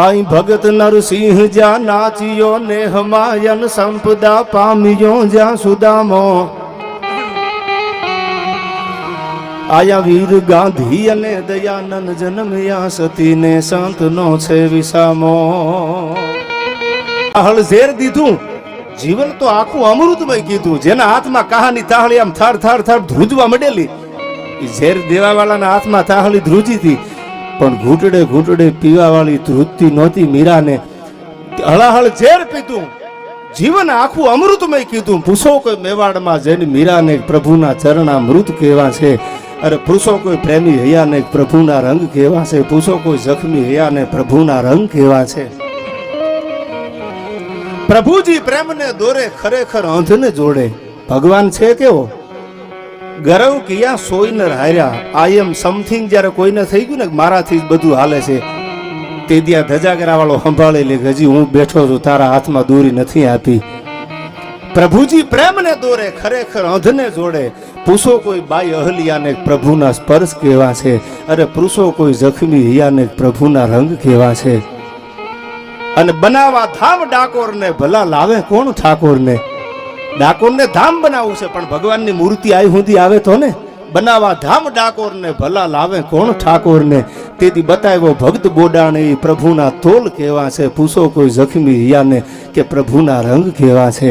આઈ ભગત નરસિંહ જ્યાં નાચ્યો ને હમાયન સંપદા પામ્યો જ્યાં સુદામો. આયા વીર ગાંધી અને દયાનંદ જન્મ્યા સતીને સંતનો છે વિસામો. હળ ઝેર દીધું. જીવન તો આખું અમૃતમય કીધું. જેના હાથમાં કહાની તાહળી આમ થાર થાર થાર ધ્રુજવા માંડેલી. ઈ ઝેર દેવાવાળાના હાથમાં તાહળી ધ્રુજી હતી. પણ ઘૂંટડે ઘૂંટડે પીવાવાળી ધ્રુજતી નહોતી મીરાને. હળાહળ ઝેર પીધું. જીવન આખું અમૃતમય કીધું. પૂછો કોઈ મેવાડમાં જઈને મીરાને પ્રભુના ચરણા મૃત કહેવા છે. અરે પૂછો કોઈ પ્રેમી હૈયાને પ્રભુના રંગ કેવા છે. પૂછો કોઈ જખમી હૈયાને પ્રભુના રંગ કેવા છે. પ્રભુજી પ્રેમને દોરે ખરેખર અંધને જોડે. ભગવાન છે કેવો? ગરવ કિયા સોઈને હાર્યા આઈ એમ સમથિંગ જ્યારે કોઈને થઈ ગયું ને મારાથી જ બધું હાલે છે, તે ત્યાં ધજાગરા વાળો સંભાળી લે હજી હું બેઠો છું, તારા હાથમાં દોરી નથી આપી. પ્રભુજી પ્રેમને દોરે, ખરેખર અંધને જોડે. પૂછો કોઈ બાઈ અહલિયાને પ્રભુના સ્પર્શ કેવા છે? અરે પૂછો કોઈ જખમી હિયાને પ્રભુના રંગ કેવા છે? અને બનાવા ધામ ડાકોરને ભલા લાવે કોણ ઠાકોરને? ડાકોરને ધામ બનાવવું છે, પણ ભગવાનની મૂર્તિ આવી સુધી આવે તો ને? બનાવા ધામ ડાકોરને ભલા લાવે કોણ ઠાકોરને? તેથી બતાવ્યો, ભક્ત બોડાણે, પ્રભુના તોલ કેવા છે? પૂછો કોઈ જખમી હિયાને કે પ્રભુના રંગ કેવા છે?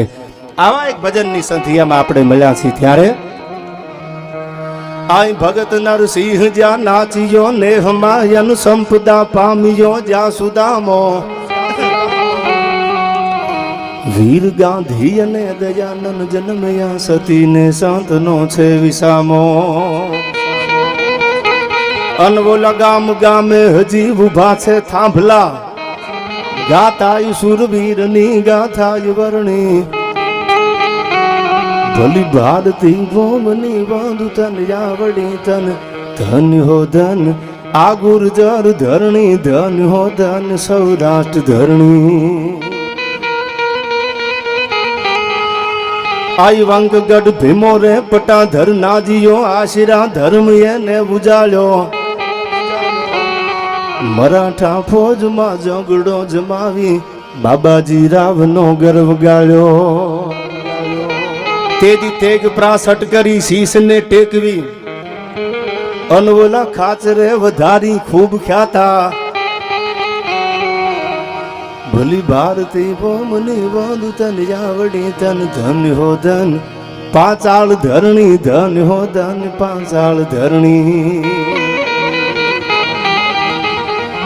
આવા એક ભજનની સંધિયામાં આપણે મળ્યા છીએ ત્યારે, આય ભગત નરસિંહ જ્યાં નાચ્યો ને હમાયન સંપદા પામ્યો, જ્યાં સુદામો વીર ગાંધી અને દયાનંદ જન્મયા, સતીને સંતનો છે વિસામો. અનવોલા ગામ ગામે હજી ઊભા છે થાંભલા. ગાતાય સુરવીરની ગાથાય વર્ણી. ભલી ભારતી ભોમની બાંધુ તન યાવડી તન, ધન હો ધન આ ગુર્જર ધરણી, ધન હો ધન સૌરાષ્ટ્ર ધરણી. આઈ વાંકગઢ ભીમો રે, પટાધર નાજીયો આશીરા ધર્મ એને ઉજાળ્યો. મરાઠા ફોજમાં ઝઘડો જમાવી, બાબાજી રાવનો ગર્વ ગાળ્યો. તેદી તેગ પ્રાસટ કરી શીશને ટેકવી. અનવોલા ખાચરે વધારી ખૂબ ખ્યાતા. ભલી ભારતી બોમની બોલ તન જાવડી તન ધન હો, ધન. પાંચાળ ધરણી, ધન હો, ધન, પાંચાળ ધરણી.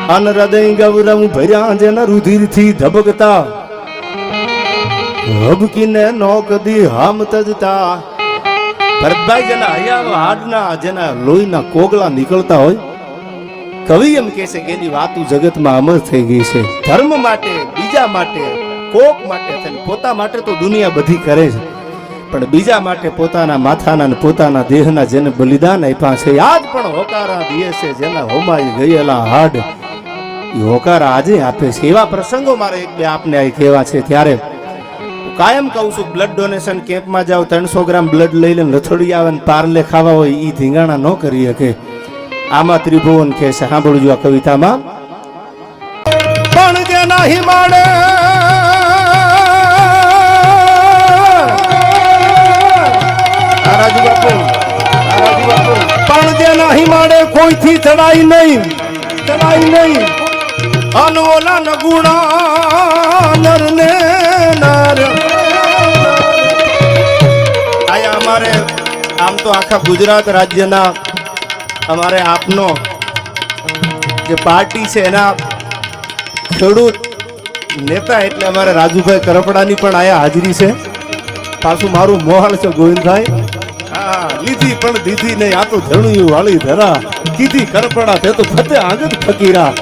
અન હૃદય ગૌરવ ભર્યા જેના રુધિરથી ધબકતા. હબકીને નો કદી હામ તજતા. ભરતભાઈ જેના હૈયા હાડના, જેના લોહીના કોગળા નીકળતા હોય કવિ એમ કહે છે કે એની વાતો જગતમાં અમર થઈ ગઈ છે. ધર્મ માટે, બીજા માટે, કોક માટે થઈને પોતા માટે તો દુનિયા બધી કરે છે. પણ બીજા માટે પોતાના માથાના ને પોતાના દેહના જેને બલિદાન આપ્યા છે આજ પણ હોકારા દિયે છે, જેના હોમાઈ ગયેલા હાડ. એ હોકારા આજે આપે છે. એવા પ્રસંગો મારે એક બે આપને અહીં કહેવા છે. ત્યારે કાયમ કહું છું બ્લડ ડોનેશન કેમ્પમાં જાઓ, ત્રણસો ગ્રામ બ્લડ લઈ લઈને રથોડી આવે ને પારલે ખાવા હોય એ ધીંગાણા ન કરી શકે. આમાં ત્રિભુવન કે છે. સાંભળજો આ કવિતામાં. પણ જે નહીં માણે. પણ જે નહીં માણે કોઈથી ચડાઈ નહીં. ચડાઈ નહીં. અનોલા નગુણા નરને નર. આયા અમારે આમ તો આખા ગુજરાત રાજ્યના અમારે આપનો જે પાર્ટી છે એના ખેડૂત નેતા એટલે અમારે રાજુભાઈ કરપડાની પણ આયા હાજરી છે. પાછું મારું મોહળ છે ગોવિંદભાઈ. હા, લીધી પણ દીધી નહીં. આ તો ધણું વાળી ધરા. કીધી કરપડા તે તો ફતે આગળ ફકીરા.